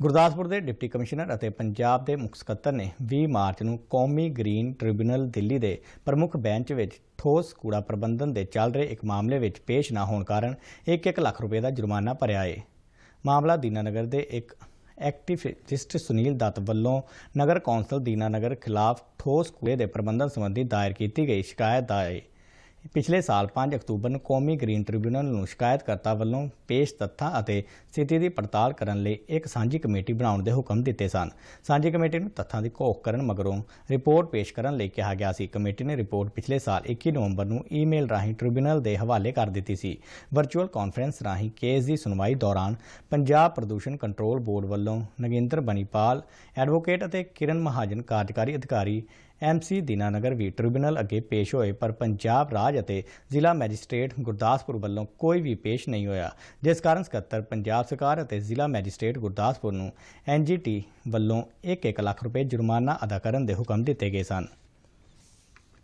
ਗੁਰਦਾਸਪੁਰ ਦੇ deputy commissioner ਅਤੇ ਪੰਜਾਬ ਦੇ ਮੁੱਖ ਸਕੱਤਰ ਨੇ 20 ਮਾਰਚ ਨੂੰ ਕੌਮੀ ਗ੍ਰੀਨ ਟ੍ਰਿਬਿਊਨਲ ਦਿੱਲੀ ਦੇ ਪ੍ਰਮੁੱਖ ਬੈਂਚ ਵਿੱਚ ਠੋਸ ਕੂੜਾ ਪ੍ਰਬੰਧਨ ਦੇ ਚੱਲ ਰਹੇ ਇੱਕ ਮਾਮਲੇ ਵਿੱਚ ਪੇਸ਼ ਨਾ ਹੋਣ ਕਾਰਨ 1-1 ਲੱਖ ਰੁਪਏ ਦਾ ਜੁਰਮਾਨਾ ਭਰਿਆ ਏ। ਮਾਮਲਾ ਦੀਨਾਨਗਰ ਦੇ ਇੱਕ ਐਕਟਿਵਿਸਟ ਸੁਨੀਲ ਦੱਤ ਵੱਲੋਂ ਨਗਰ ਕੌਂਸਲ ਦੀਨਾਨਗਰ ਖਿਲਾਫ ਠੋਸ ਕੂੜੇ ਦੇ ਪ੍ਰਬੰਧਨ ਸੰਬੰਧੀ ਦਾਇਰ ਕੀਤੀ ਗਈ ਸ਼ਿਕਾਇਤ ਦਾ ਹੈ ਪਿਛਲੇ ਸਾਲ 5 ਅਕਤੂਬਰ ਨੂੰ ਕੌਮੀ ਗ੍ਰੀਨ ਟ੍ਰਿਬਿਊਨਲ ਨੂੰ ਸ਼ਿਕਾਇਤਕਰਤਾ ਵੱਲੋਂ ਪੇਸ਼ ਤੱਥਾਂ ਅਤੇ ਸਥਿਤੀ ਦੀ ਪੜਤਾਲ ਕਰਨ ਲਈ ਇੱਕ ਸਾਂਝੀ ਕਮੇਟੀ ਬਣਾਉਣ ਦੇ ਹੁਕਮ ਦਿੱਤੇ ਸਨ। ਸਾਂਝੀ ਕਮੇਟੀ ਨੂੰ ਤੱਥਾਂ ਦੀ ਘੋਖ ਕਰਨ ਮਗਰੋਂ ਰਿਪੋਰਟ ਪੇਸ਼ ਕਰਨ ਲਈ ਕਿਹਾ ਗਿਆ ਸੀ। ਕਮੇਟੀ ਨੇ ਰਿਪੋਰਟ ਪਿਛਲੇ ਸਾਲ 21 ਨਵੰਬਰ ਨੂੰ ਈਮੇਲ ਰਾਹੀਂ ਟ੍ਰਿਬਿਊਨਲ ਦੇ ਹਵਾਲੇ ਕਰ ਦਿੱਤੀ ਸੀ। ਵਰਚੁਅਲ ਕਾਨਫਰੰਸ ਰਾਹੀਂ ਕੇਸ ਦੀ ਸੁਣਵਾਈ ਦੌਰਾਨ ਪੰਜਾਬ ਪ੍ਰਦੂਸ਼ਣ ਕੰਟਰੋਲ ਬੋਰਡ ਵੱਲੋਂ ਨਗਿੰਦਰ ਬਨੀਪਾਲ, ਐਡਵੋਕੇਟ ਅਤੇ ਕਿਰਨ ਮਹਾਜਨ ਕਾਰਜਕਾਰੀ ਅਧਿਕਾਰੀ ਐਮਸੀ ਦੀਨਾਨਗਰ ਵੀ ਟ੍ਰਿਬਿਊਨਲ ਅੱਗੇ ਪੇਸ਼ ਹੋਏ, ਪਰ ਪੰਜਾਬ ਰਾਜ ਅਤੇ ਜ਼ਿਲ੍ਹਾ ਮੈਜਿਸਟ੍ਰੇਟ ਗੁਰਦਾਸਪੁਰ ਵੱਲੋਂ ਕੋਈ ਵੀ ਪੇਸ਼ ਨਹੀਂ ਹੋਇਆ। ਜਿਸ ਕਾਰਨ ਸਕੱਤਰ ਪੰਜਾਬ ਸਰਕਾਰ ਅਤੇ ਜ਼ਿਲ੍ਹਾ ਮੈਜਿਸਟ੍ਰੇਟ ਗੁਰਦਾਸਪੁਰ ਨੂੰ ਐਨਜੀਟੀ ਵੱਲੋਂ 1-1 ਲੱਖ ਰੁਪਏ ਜੁਰਮਾਨਾ ਅਦਾ ਕਰਨ ਦੇ ਹੁਕਮ ਦਿੱਤੇ ਗਏ ਸਨ।